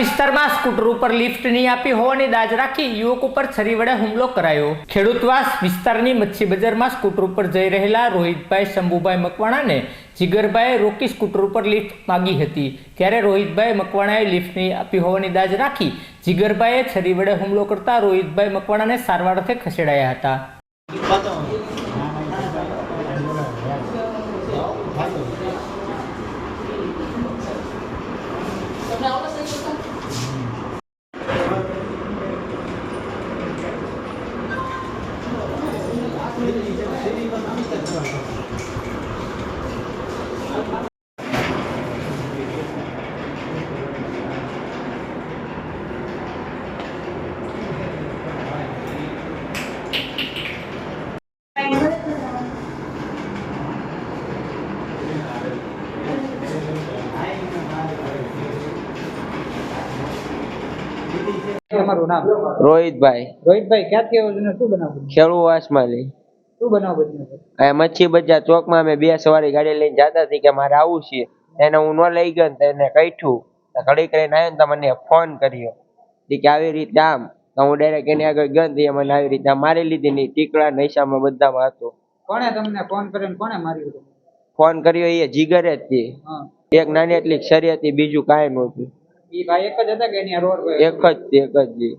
વિસ્તારમાં સ્કૂટર ઉપર લિફ્ટ નહીં આપી હોવાની દાજ રાખી યુવક ઉપર છરી વડે હુમલો કરાયો. ખેડૂતવાસ વિસ્તારની મચ્છી બજારમાં સ્કૂટર ઉપર જઈ રહેલા રોહિતભાઈ શંભુભાઈ મકવાણાને જીગરભાઈએ રોકી સ્કૂટર ઉપર લિફ્ટ માગી હતી. ત્યારે રોહિતભાઈ મકવાણાએ લિફ્ટ નહીં આપી હોવાની દાજ રાખી જીગરભાઈએ છરી વડે હુમલો કરતા રોહિતભાઈ મકવાણાને સારવાર અર્થે ખસેડાયા હતા. તમારું નામ? રોહિતભાઈ. રોહિતભાઈ ક્યાંથી આવો છો શું બનાવ બન્યું? વાસમાલી. શું બનાવ બન્યો મચ્છી બજાર ચોકમાં અમે બે સવારી ગાડી લઈને જતા હતી કે મારે આવું છે. એને હું ન લઈ ગયો તો એને કહીઠું ઘડી કરીને આવ્યો ને મને ફોન કર્યો. કે આવી રીતે આમ. તો હું ડાયરેક્ટ એની આગળ ગયો તો મને આવી રીતે મારી લીધી ની ટીકડા નૈશામાં બધામાં હતો. કોણે તમને ફોન કર્યો કોણે માર્યું ફોન કર્યો એ જીગરે જ હતી એક નાની એટલી શરી હતી બીજું કાંઈ નહોતું. ઈ ભાઈ એક જ હતા કે એની રોડ એક જ એક જ જી.